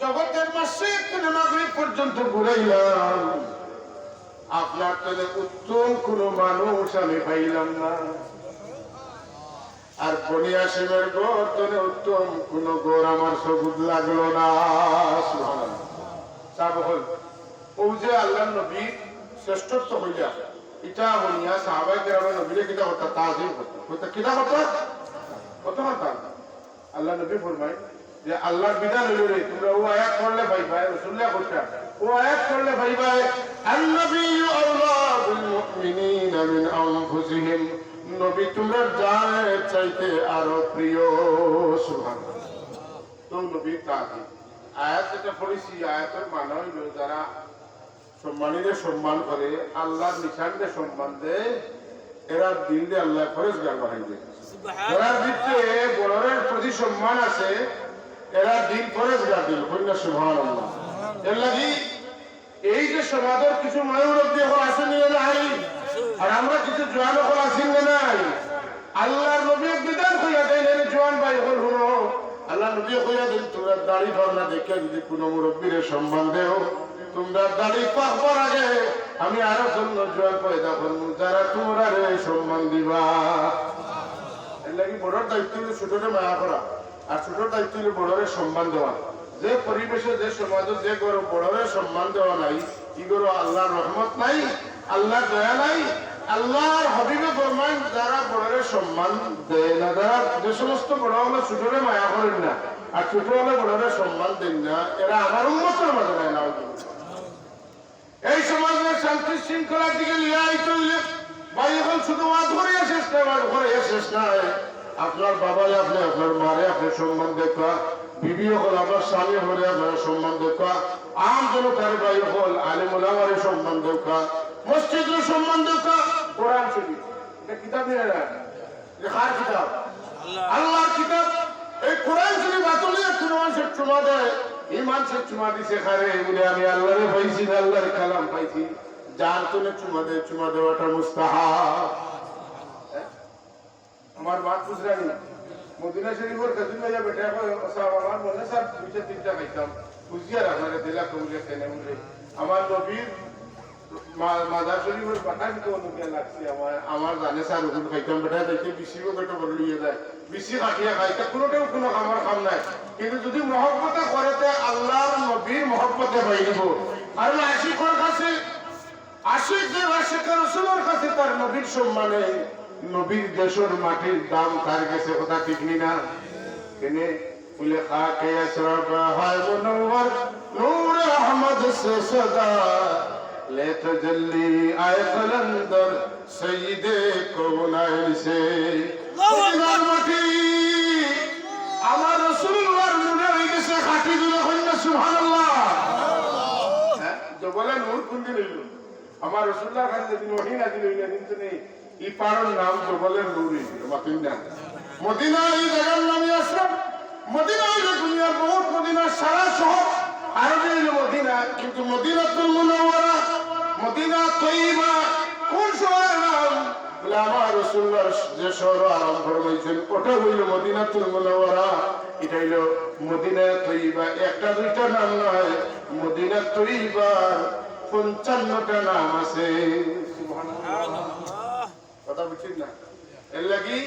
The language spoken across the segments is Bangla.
জগতের থেকে মাগরিব পর্যন্ত ঘুরাইলাম। আপনার তাহলে উত্তম কোন মানুষ আমি পাইলাম না। আর বনি আসিমের গড় তোলে উত্তম কোন গড় আমার সবুজ লাগল না। ও যে আল্লাহ নবী শ্রেষ্ঠত্ব হইয়া সাহাবাই কেরামের নবীরে কিতা আল্লাহ নবী যে আল্লাহর বিধান হইল রে তোমরা ও আয়াত করলে ভাই ভাই রসুল্লাহ করছে ও আয়াত করলে ভাই ভাই আন্নবী আল্লাহ বিল মুমিনিনা মিন আনফুসিহিম। নবী তোমরা জানের চাইতে আরও প্রিয় সুবহানাল্লাহ। তো নবী তাজিম আয়াত যেটা পড়েছি আয়াতের মানে হইল যারা সম্মানীরে সম্মান করে আল্লাহর নিশানকে সম্মান দেয় এরা দিন দিয়ে আল্লাহ ফরেজ গান বাড়াই দেয় এরা দিতে বড়রের প্রতি সম্মান আছে এরা দিন ফরেজ গান দিল কন্যা সুভান এর লাগি এই যে সমাজের কিছু ময়ূরব্দী হল আছে নিয়ে নাই আর আমরা কিছু জোয়ান হল আছি নাই আল্লাহর নবী বিধান হইয়া দেন জোয়ান ভাই হল হলো। আল্লাহ নবী হইয়া দেন, তোমরা দাড়ি ধর্ণা দেখে যদি কোনো মুরব্বীর সম্মান দেও, তোমরা দাড়ি পাকবার আগে আমি আরও জন্য জোয়ান পয়দা করব, যারা তোমরা সম্মান দিবা। এর লাগি বড়র দায়িত্ব ছোটরে মায়া করা। আর ছোট দায়িত্ব হলো বড়রে সম্মান দেওয়া যে পরিবেশে, যে সমাজে, যে গরু বড়রে সম্মান দেওয়া নাই কি গরু আল্লাহর রহমত নাই আল্লাহ দয়া নাই, আল্লাহর হবিবে ফরমান যারা বড়রে সম্মান দেয় না, যারা যে সমস্ত বড় হলে ছোটরে মায়া করেন না, আর ছোট হলে বড়রে সম্মান দেন না, এরা আমার উন্মতের মাঝে নাই না। এই সমাজের শান্তি শৃঙ্খলার দিকে লিয়ে আইতে হইলে ভাই, এখন শুধু ওয়াজ করে শেষ না ওয়াজ করে শেষ নাই। আপনার বাবাই আপনি, আপনার মারে আপনি সম্মান দেখা বিবি হল আপনার স্বামী হলে আপনার সম্মান দেখা আম জনতার ভাই হল আলিমুল সম্মান দেখা মসজিদের সম্মান দেখা কোরআন শরীফ, এটা কিতাব নিয়ে কিতাব। আল্লাহর কিতাব। এই কোরআন কোন মানুষের চুমা দেয়। এই মানুষের চুমা দিছে খারে বলে আমি আল্লাহরে পাইছি আল্লাহর কালাম পাইছি। যার চুমা দেয়, চুমা দেওয়াটা আমার মা খুচরানি মদিনা শরীফের কাজিন ভাইয়া বেটা সাহেব আমার মনে স্যার দুইটা তিনটা খাইতাম আমার নবীর মাদার কিন্তু অনুকে লাগছে। আমার আমার জানে স্যার ওগুলো খাইতাম বেটা দেখে বেশিও বেটা যায়। কাটিয়া খাইতে কোনোটাও কোনো আমার কাম নাই। কিন্তু যদি মহব্বতে করেতে আল্লাহর নবীর মহব্বতে পাই দিব আর আশিকর কাছে, আশিক আশিকের রসুলের কাছে তার নবীর সম্মানে নবীর দেশের মাটির দাম কার কাছে কথা ঠিক নি না। তিনি বলে খাকে সরব হায় মনোর নূর আহমদ সে সদা লেত তজল্লি আয় কলন্দর সৈয়দে কোনাইন সে। আল্লাহু মাটি আমার রাসূলুল্লাহর মনে হয়ে গেছে খাটি দিলে কইনা সুবহানাল্লাহ। সুবহানাল্লাহ হ্যাঁ যে বলে নূর কোন দিন হইল? আমার কাছে দিন ওহিনা ওহী নাজিল দিন তো নেই। ই পাড়ার নাম তো বলে নূর মাতিন্দা মদিনা। এই জায়গার নামই আসলাম। মদিনা হইল দুনিয়ার বহুত মদিনার সারা শহর আরবি হইল মদিনা, কিন্তু মদিনাতুল মুনাওয়ারা, মদিনা তৈবা কোন শহরের নাম? আমার রসুল্লাহ যে শহর আরম্ভ হয়েছেন ওটা হইল মদিনাতুল মুনাওয়ারা। এটা হইল মদিনা তৈবা একটা দুইটা নাম নয় মদিনা তৈবার পঞ্চান্নটা নাম আছে। কথা বুঝছেন না? এর লাগি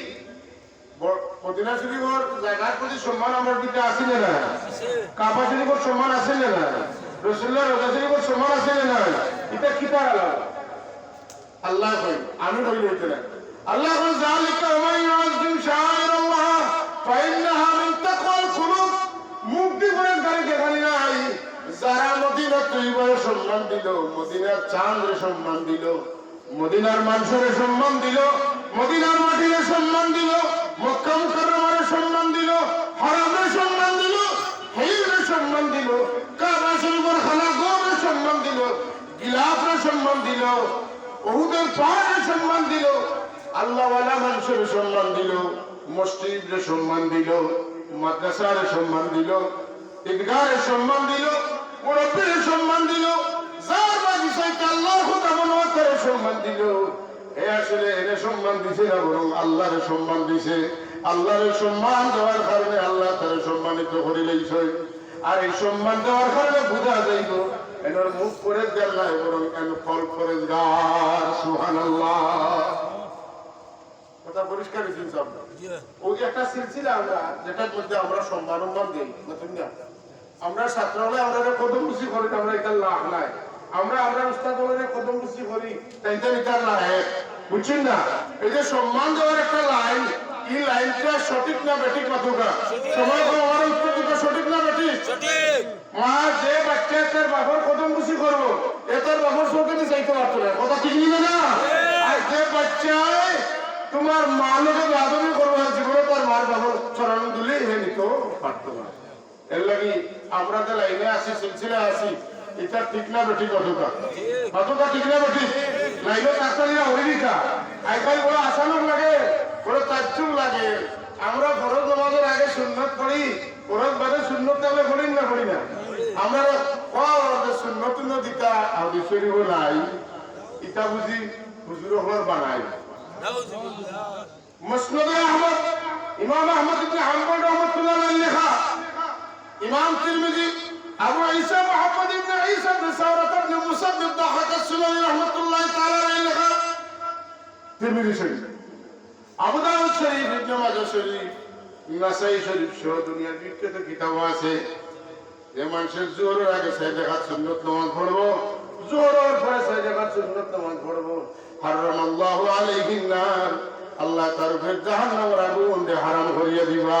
মদিনা শরীফর জায়গার প্রতি সম্মান আমার দিকে আছে না কাবা শরীফর সম্মান আছে না রসুল্লাহ রোজা শরীফর সম্মান আছে না এটা কিতার আলাদা? আল্লাহ কই, আমি কই হইতে না আল্লাহ কই, জালিকা ওয়া ইয়াযিম শাআইরাল্লাহ ফাইন্নাহা মিন তাকওয়াল কুলুব। মুক্তি করে গাড়ি দেখানি নাই। যারা মদিনা তৈবার সম্মান দিল, মদিনার চাঁদের সম্মান দিল। মদিনার মানুষের সম্মান দিল মদিনার মাটির সম্মান দিল মক্কা মুকাররমার সম্মান দিল হারামের সম্মান দিল হেইরের সম্মান দিল কাবা শরীফের সম্মান দিল গিলাফের সম্মান দিল ওহুদের পাহাড়ের সম্মান দিল আল্লাহওয়ালা মানুষের সম্মান দিল মসজিদের সম্মান দিল মাদ্রাসার সম্মান দিল ঈদগাহের সম্মান দিল মুরব্বীর সম্মান দিল যার বিষয়কে আল্লাহ খোদা মনোয়ার করে সম্মান দিল। এ আসলে এনে সম্মান দিছে না বরং আল্লাহরে সম্মান দিছে। আল্লাহরে সম্মান দেওয়ার কারণে আল্লাহ তারে সম্মানিত করে লইছে। আর এই সম্মান দেওয়ার কারণে বোঝা যাইব এনার মুখ করে দেন নাই বরং এন ফল করে গার সুবহানাল্লাহ। কথা পরিষ্কার হয়েছে আপনার? ওই একটা সিলসিলা আমরা যেটার মধ্যে আমরা সম্মান দিই বুঝলেন না আমরা ছাত্র হলে আমরা এটা কদম খুশি করি আমরা এটা লাভ নাই। আমরা আমরা উস্তাদ বলে কদম খুশি করি তাই তো এটা লাভ বুঝছেন না? এই যে সম্মান দেওয়ার একটা লাইন এই লাইনটা সঠিক না বেঠিক মাতুকা সময় করে আমার উত্তর দিতে সঠিক না বেঠিক? মা যে বাচ্চা তার বাবার কদম খুশি করব এ তার বাবার চোখে চাইতে পারতো না। কথা ঠিক নিবে না? আর যে বাচ্চায় তোমার মা লোকে বাদমি করব জীবনে তার মার বাবার চরণ দিলে হে নিত পারতো না। এর লাগি আমরা যে লাইনে আছি সিলসিলা আছি এটা ঠিক না ঠিক না হয়ে দিতা আইকাল বড় আসানোর লাগে, বড় তাজ্জুব লাগে। আমরা আগে সুন্নত বাদে সুন্নত তাহলে না না? আমরা সুন্নত নাই। ইটা বুঝি হুজুর বানাই। মুসনদ আহমদ, ইমাম আহমদ ইবনে হাম্বল রাহমাতুল্লাহ আলাইহি লেখা। ইমাম তিরমিজি, আবু ঈসা ইবনে দাহাক আস-সুলামি রাহমাতুল্লাহ তাআলা আলাইহি লেখা, তিরমিজি শরীফ। আবু দাউদ শরীফ, ইবনে মাজাহ শরীফ, নাসাই শরীফ সহ দুনিয়ার বিখ্যাত কিতাব আছে। যে মানুষের জোরের আগে সাইড দেখার সুন্নত নামাজ পড়ব। জোরের পরে সাইড দেখার সুন্নত নামাজ হারাম আল্লাহ আল্লাহ তার উপরে জাহান্নামের আগুন হারাম করিয়া দিবা।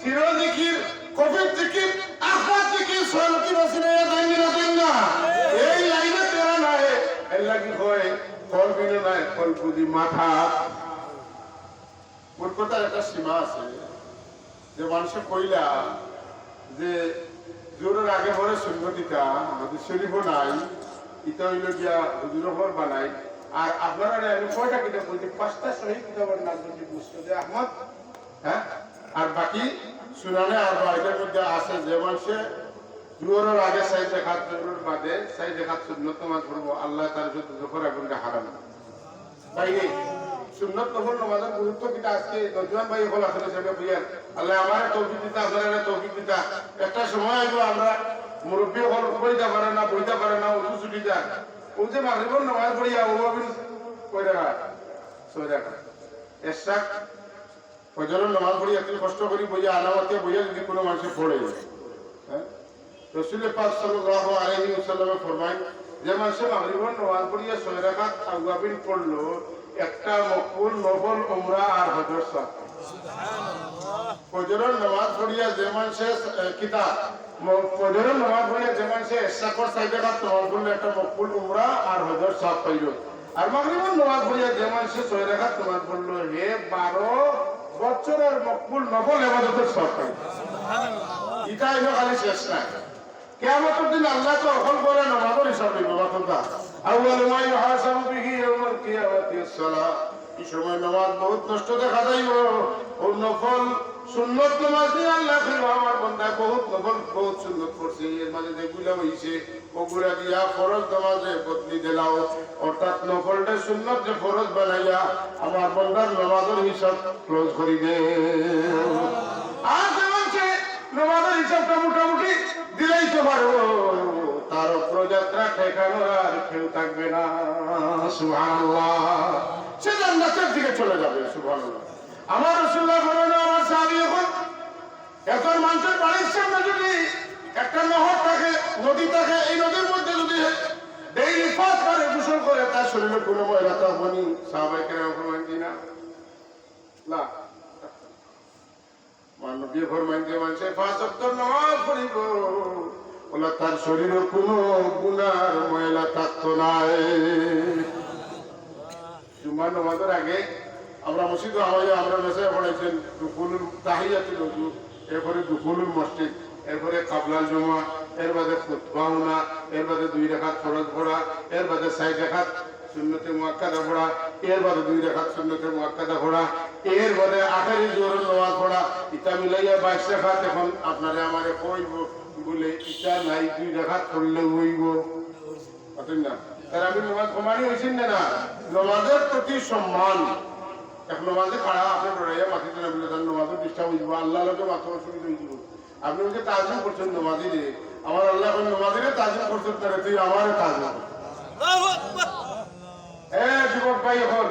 শিরো জিকির, কফির জিকির আখরাত জিকির সয়লতি বাসিনা দেন না। এই লাইনে তেরা নাই, এর লাগি হয়, কল নাই, কল বুঝি মাথা। কথার একটা সীমা আছে, যে মানুষে কইলা যে জোরের আগে পরে সুন্নতিটা আমাদের শরীফও নাই, ইটা হইল গিয়া হুজুর বানাই। আর আপনারা আমি কয়টা কিতাব বলছি? পাঁচটা হ্যাঁ? আর বাকি সুনানে আর বাইরের মধ্যে আছে যে মানুষে জোরের আগে সাই দেখাত বাদে সাই দেখাত সুন্নত নামাজ পড়ব আল্লাহ তার সাথে জোফর আগুনটা হারাম। তাই সুন্নত নফল নামাজের গুরুত্ব কিটা আজকে? নজওয়ান ভাই হল আসলে সেটা বুঝার আল্লাহ আমার তৌফিক দিতা, আপনারা তৌফিক দিতা। একটা সময় আইব আমরা মুরব্বী হল বইতে পারে না, বইতে পারে না, উঁচু ছুটি যান ও যে মাগরিবর নামাজ পড়িয়া ও কই দেখা সই দেখা। এসাক ফজরের নামাজ পড়ি এত কষ্ট করি, বইয়া আলামতে বইয়া যদি কোনো মানুষে পড়ে। হ্যাঁ? রসুল পাক সাল্লাল্লাহু আলাইহি ওয়াসাল্লামে ফরমায়, যে মানুষে মাগরিবর নামাজ পড়িয়া ছয় রাকাত আউয়াবিন পড়ল, একটা মকবুল নফল উমরা আর হজর সাহ ফজরের নামাজ পড়িয়া যে মানুষে কিতাব ফজরের নামাজ পড়িয়া যে মানুষে এসাকর সাইডে কাপ নামাজ পড়লে একটা মকবুল উমরা আর হজর সাহ পাইল। আর মাগরিবর নামাজ পড়িয়া যে মানুষে ছয় রাকাত নামাজ পড়ল, হে বারো বছরের মকবুল নকল এবাদতের সরকার। এটা হইল খালি শেষ নাই। কেমন দিন আল্লাহ তো অকল করে নামাজের হিসাব দিবে বাতনটা আউয়াল মা ইউহাসাবু বিহি ইয়াউমাল কিয়ামাতি as-সালাহ এই সময় নামাজ বহুত নষ্ট দেখা যাইব। ও নফল সুন্নত নামাজ দিয়ে আল্লাহ আমার বান্দা বহুত নফল বহুত সুন্নত করছে। এর মাঝে যেগুলা হইছে, ওগুলা দিয়া ফরজ নামাজে বদলি দিলাও অর্থাৎ নফলটা সুন্নত যে ফরজ বানাইয়া আমার বান্দার নামাজের হিসাব ক্লোজ করি দে আর যেমন সে হিসাবটা মোটামুটি দিলেই তো পারব। তার প্রযাত্রা ঠেকানোর আর কেউ থাকবে না। সুবহানাল্লাহ। সে জান্নাতের দিকে চলে যাবে, সুবহানাল্লাহ। আমার রাসূলুল্লাহ বলেন, আমার সাহাবী এখন এখন মানুষের বাড়ির সামনে যদি একটা নহর থাকে, নদী থাকে, এই নদীর মধ্যে যদি ডেইলি পাঁচ বারে গোসল করে, তার শরীরে কোনো ময়লা তো হয়নি সাহাবাই কেন ফরমান না? না। মানবীয় ফরমান যে মানুষে পাঁচ সপ্তাহ নামাজ পড়িব। ওলা তার শরীরে কোনো গুনার ময়লা থাকতো নাই। জুম্মার নামাজের আগে আমরা মসজিদ আমায় আমরা মেসে পড়াইছেন রুকুল তাহিয়াতুল ওযু এরপরে দুকুলুল মসজিদ, এরপরে কাবলাল জমা, এর বাদে খুতবাউনা এর বাদে দুই রেখাত ফরজ পড়া, এর বাদে সাইড রেখাত সুন্নতে মুয়াক্কাদা পড়া, এর বাদে দুই রেখাত সুন্নতে মুয়াক্কাদা পড়া, এর বাদে আখেরি জোর নামাজ পড়া, ইটা মিলাইয়া বাইশ রেখাত এখন আপনারে আমারে কইব বলে, ইটা নাই, দুই রেখাত পড়লে হইব। না। তার আমি নামাজ কমানি হয়েছেন না? নামাজের প্রতি সম্মান। এক নমাজে তার হয়ে যাব, আল্লাহ মাথা অসুবিধা হয়ে যাব। আপনি ওকে করছেন নমাজি রে আমার আল্লাহ এখন নমাজি রে করছেন তুই যুবক ভাই হল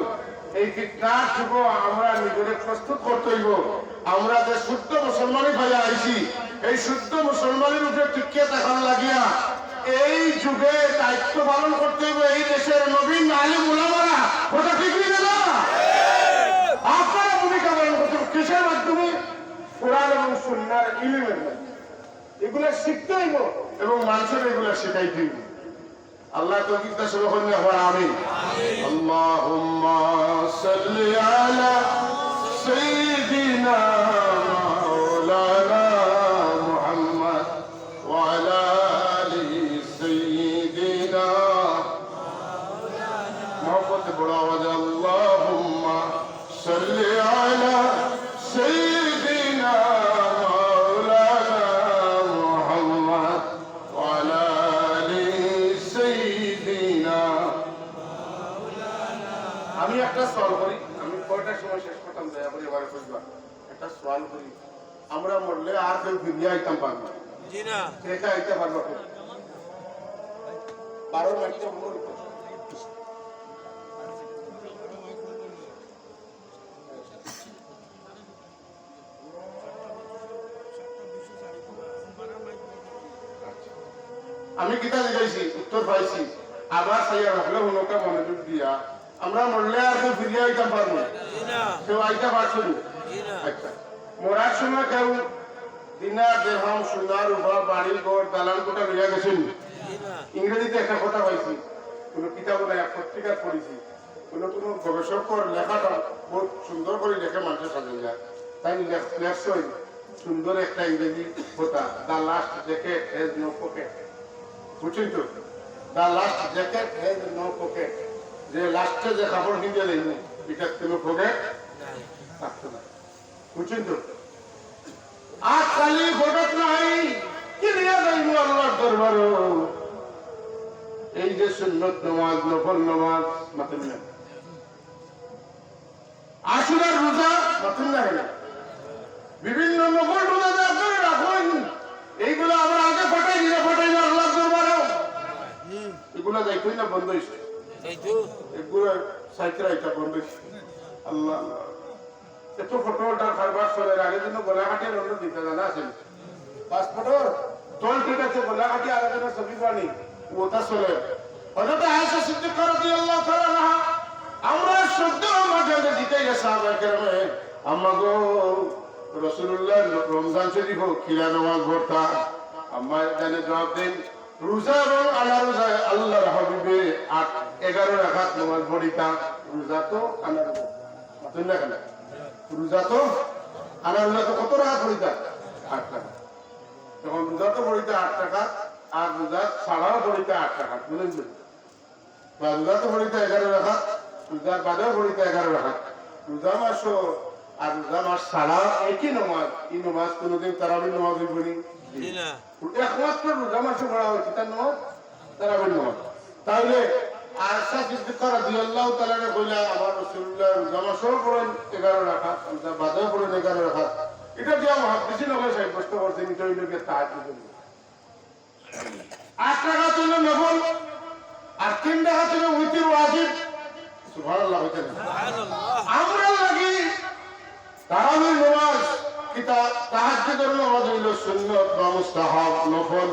এই যুগ আমরা নিজেদের প্রস্তুত করতে হইব। আমরা যে শুদ্ধ মুসলমানই ভাইয়া আইছি, এই শুদ্ধ মুসলমানের উপরে টিকিয়ে থাকার লাগিয়া, এই যুগে দায়িত্ব পালন করতে হইব, এই দেশের নবীন আলিম উলামারা। কথা ঠিক না? আপনারা ভূমিকা পালন করছেন। কিসের মাধ্যমে? কোরআন এবং সুন্নার ইলিমের মাধ্যমে। এগুলো শিখতে হইব এবং মানুষের এগুলা শেখাইতে হইব আল্লাহ তৌফিক কিন্তু হন হওয়ার আমি আল্লাহুম্মা আমরা মরলে আর কেউ ফিরিয়ে আইতাম পারব কে আইতে পারব বারো আমি গীতা লিখাইছি উত্তর পাইছি। আবার সাইয়া রাখলে উনোকে মনোযোগ দিয়া। আমরা মরলে আর কেউ ফিরিয়ে আইতাম পারব কেউ আইতে পারছ না। আচ্ছা। মরার সময় কেউ দিনার দেহম সোনার উপর বাড়ি ঘর দালান কোটা লইয়া গেছেন ইংরেজিতে একটা কথা পাইছি কোন কিতাব নাই পত্রিকা পড়েছি কোন কোন গবেষকর লেখাটা বহুত সুন্দর করে লেখে মানুষের সাজে যায় তাই লেখছই সুন্দর একটা ইংরেজি কথা the last jacket has no pocket বুঝছেন তো the last jacket has no pocket যে লাস্টে যে কাপড় কিনতে নেই এটা কোনো পকেট থাকতো না নাই যাইব আল্লাহর দরবারও। এই যে সুন্নত নামাজ নফল নামাজ মাতেন না আশুরার রোজা মাতেন না বিভিন্ন নফল রোজা যা করে রাখুন এইগুলো আমরা আগে ফাটাই দিলে ফাটাই না আল্লাহর দরবারেও। এগুলো যাইতই না বন্ধ হয়েছে এগুলো সাইকেল এটা বন্ধ হয়েছে আল্লাহ আল্লাহ। এত ফটোটা কারবার চলে আগে জন্য গোলাঘাটের অন্য দিতে জানা আছে পাসপোর্টর তোল ঠিক আছে, গোলাঘাটি আর একজনের ছবি পানি ওটা চলে। হযরত আয়েশা সিদ্দিকা রাদিয়াল্লাহু তাআলা আনহা আমরা শুদ্ধ মাঝে দিতে গেছে সাহাবা কেরামে আমাগো রাসূলুল্লাহ রমজান শরীফ খিলা নামাজ পড়তা আম্মা জানে জবাব দেন, রোজা এবং আনা রোজা আল্লাহর হাবিবে আট, এগারো রাখাত নামাজ পড়িতা। রোজা তো আনা রোজা না রোজা তো আনা রোজা তো কত রাখাত পড়িতা আট টাকা। তখন রোজা তো পড়িতে আট টাকা আর রোজা ছাড়াও পড়িতে আট টাকা বুঝলেন? বা রোজা তো পড়িতে এগারো রাখা রোজার বাদেও পড়িতে এগারো রাখা রোজা মাসও আর রোজা মাস ছাড়াও একই নমাজ এই নমাজ কোনোদিন তারাবি নমাজ হইব নি। একমাত্র রোজা মাসে পড়া হয়েছে তার নমাজ তারাবি নমাজ। তাহলে আশা সিদ্দিকা তাআলা কইলা আমার রাসূলুল্লাহ রোজা মাসও এগারো রাখা বাদেও পড়েন এগারো রাখা এটা যে সাব্যস্ত এটা হইল গিয়ে তাহাজ্জুদ। আট টাকা ছিল নফল আর তিন টাকা ছিল উইতির ওয়াজিব। সুবহানাল্লাহ হইতে না আমরা লাগি তারাবির নামাজ কিতা তাহাজ্জুদের নামাজ হইল সুন্নাত বা মুস্তাহাব নফল।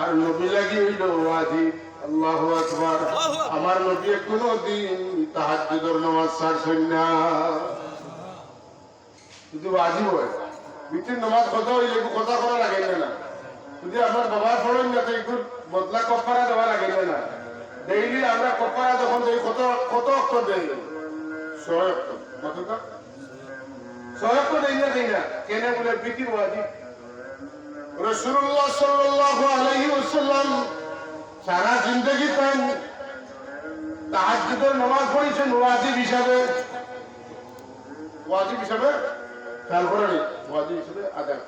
আর নবী লাগি হইল ওয়াজিব। আল্লাহু আকবার। আমার নবী কোনদিন তাহাজ্জুদের নামাজ ছাড়ছেন না। যদি ওয়াজিব হয় বিটির নামাজ কথা হইলে কথা করা লাগে না। যদি আমার বাবার ফলন না তো একটু বদলা কপারা দেওয়া লাগে না। ডেইলি আমরা কপারা যখন দেই কত কত অক্ষর দেই? ছয় অক্ষর কতটা সহায় তো দেই না দেই না। কেনে বলে বিকির ওয়াজিব। রসুল্লাহ সাল্লাল্লাহু আলাইহি ওয়াসাল্লাম সারা জিন্দগি তান তাহাজ্জুদের নামাজ পড়েছেন ওয়াজিব হিসাবে। ওয়াজিব হিসাবে? খেয়াল করে নি ওয়াজিব হিসাবে আদায়।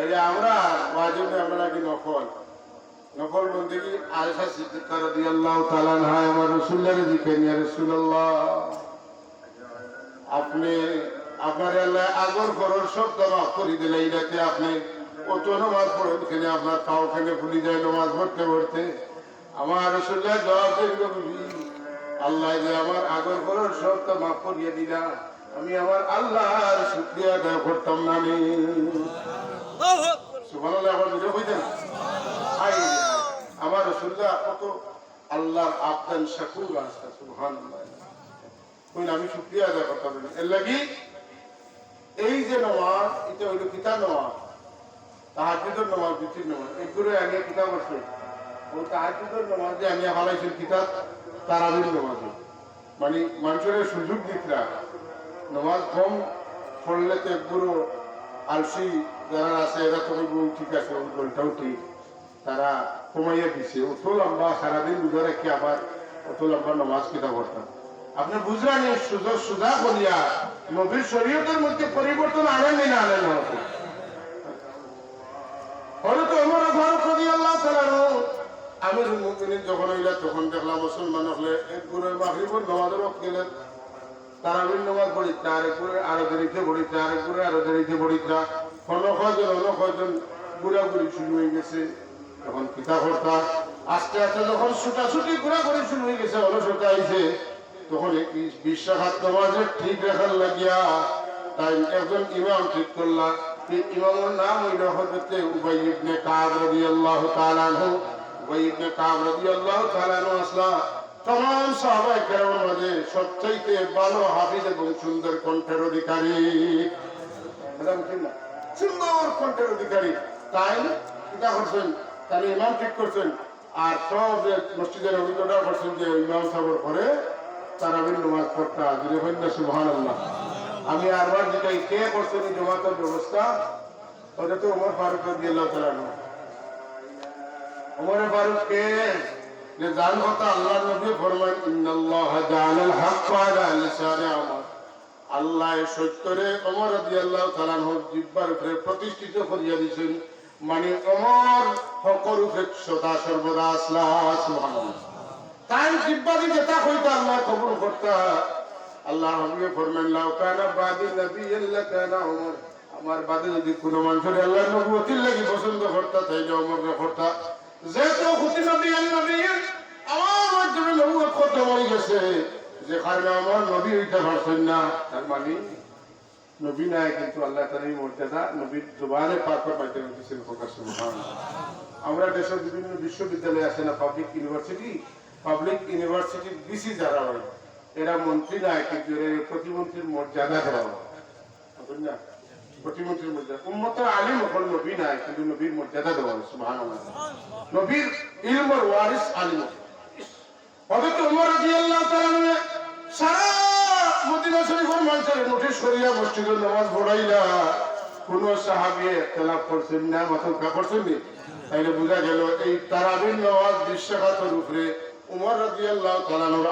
এই যে আমরা ওয়াজিব আমরা নাকি নফল। নফল কি? আয়েশা সিদ্দিকা রাদিয়াল্লাহু তাআলা আনহা আমার রাসূলুল্লাহর দিকে নিয়ে রাসূলুল্লাহ, আপনি, আপনার আল্লাহ আগর করর সব দমা করে দিলে এইটাতে আপনি কত নামাজ পড়েন খেলে আপনার পাও খেলে ফুলি যায় নামাজ পড়তে পড়তে। আমার রসুল্লাহ জবাব আল্লাহ যে আমার আগর করর সব তো মাফ করিয়ে দিলা আমি আমার আল্লাহর শুক্রিয়া আদায় করতাম না আমি সুবহানাল্লাহ আবার বুঝে হাই। আমার রসুল্লাহ কত আল্লাহ আবদান শাকুর আসা সুবহানাল্লাহ। কইলে আমি শুক্রিয়া আদায় করতাম এর লাগি এই যে নামাজ এটা হইল কিতাব নামাজ। তাহাজুদের নামাজ বিচির নামাজ। এগুলো আগে কিতাব আছে। ও তাহাজুদের নামাজে আমি হালাইছিল কিতাব, তারাবির নামাজ। মানে মানুষের সুযোগ দিতরা। নামাজ কম পড়লে তো এগুলো আলসি যারা আছে, এরা তো ঠিক আছে ওই বলটাও ঠিক। তারা কমাইয়া দিছে। অত লম্বা সারাদিন বুঝে রেখে আবার অত লম্বা নামাজ কিতাব করতাম আপনি বুঝলেন সুযোগ সুদা বলিয়া নবীর শরীয়তের মধ্যে পরিবর্তন আনেননি না আনেন না আমিরুল মুমিনিন যখন হইলা তখন দেখলাম মুসলমান হলে এক গুরের মাগরিবর নামাজের ওয়াক্ত গেলেন তারাবির নামাজ পড়িতা আরেক গুরে আরও দেরিতে পড়িতা আরেক গুরে আরও দেরিতে পড়িতা অন্য কয়জন অন্য কয়জন ঘুরাঘুরি শুরু হয়ে গেছে, তখন পিতা কর্তা আস্তে আস্তে যখন ছুটাছুটি ঘোরাঘুরি শুরু হয়ে গেছে, অলসতা আইছে, তখন এই বিশ্বাসাত নামাজের ঠিক রাখার লাগিয়া তাই একজন ইমাম ঠিক করলা। ইমামের নাম হইল হজরতে উবাই ইবনে কাব রাদিয়াল্লাহু তাআলা সবচাইতে ভালো সুন্দর অধিকারী? সুন্দর অধিকারী। তাই ঠিক করছেন। আর যে অভিজ্ঞতা করছেন যে পরে নামাজ পড়তা আমি আরবার যেটাই কে করছেন জমাতের ব্যবস্থা, ওটা তো ওমর ফারুক রাদিয়াল্লাহু তাআলা। ওমর ফারুক কে যে জান কথা আল্লাহ নবী ফরমান ইন্নাল্লাহ জাআলাল হাক্কা আলা লিসানি আমর আল্লাহ সত্যরে ওমর রাদিয়াল্লাহু তাআলা আনহুর জিহ্বার উপরে প্রতিষ্ঠিত করিয়া দিয়েছেন। মানে ওমর হকর উপরে সদা সর্বদা আসলা, সুবহানাল্লাহ। তাই জিব্বাদি যেটা হইতো আল্লাহ কবুল করতা আল্লাহ হাবিবে ফরমান লাউ কানা বাদি নবিয়্যান লাকানা ওমর। আমার বাদে যদি কোনো মানুষের আল্লাহ নবুয়তির লাগি পছন্দ করতা তাইলে ওমর রে করতা যেহেতু হুতি নবী আল নবী আমার দেশের বিভিন্ন বিশ্ববিদ্যালয় আছে না public university public university BC যারা হয়, এরা মন্ত্রী নাই, কিন্তু প্রতিমন্ত্রীর মর্যাদা দেওয়া হয়। না? প্রতিমন্ত্রীর মর্যাদা। উম্মত আলিম হল নবী নাই কিন্তু নবীর মর্যাদা দেওয়া হয় সুবহানাল্লাহ। নবীর ইলমর ওয়ারিস আলিম। আনহু সারা মদিনা মানুষের নোটিশ করিয়া মসজিদে নামাজ পড়াইলা। কোন সাহাবী করছেন না মাথা করছেন নি? তাইলে বোঝা গেল এই তারাবির উমর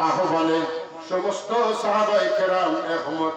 আহ্বানে সমস্ত সাহাবায়ে কেরাম একমত।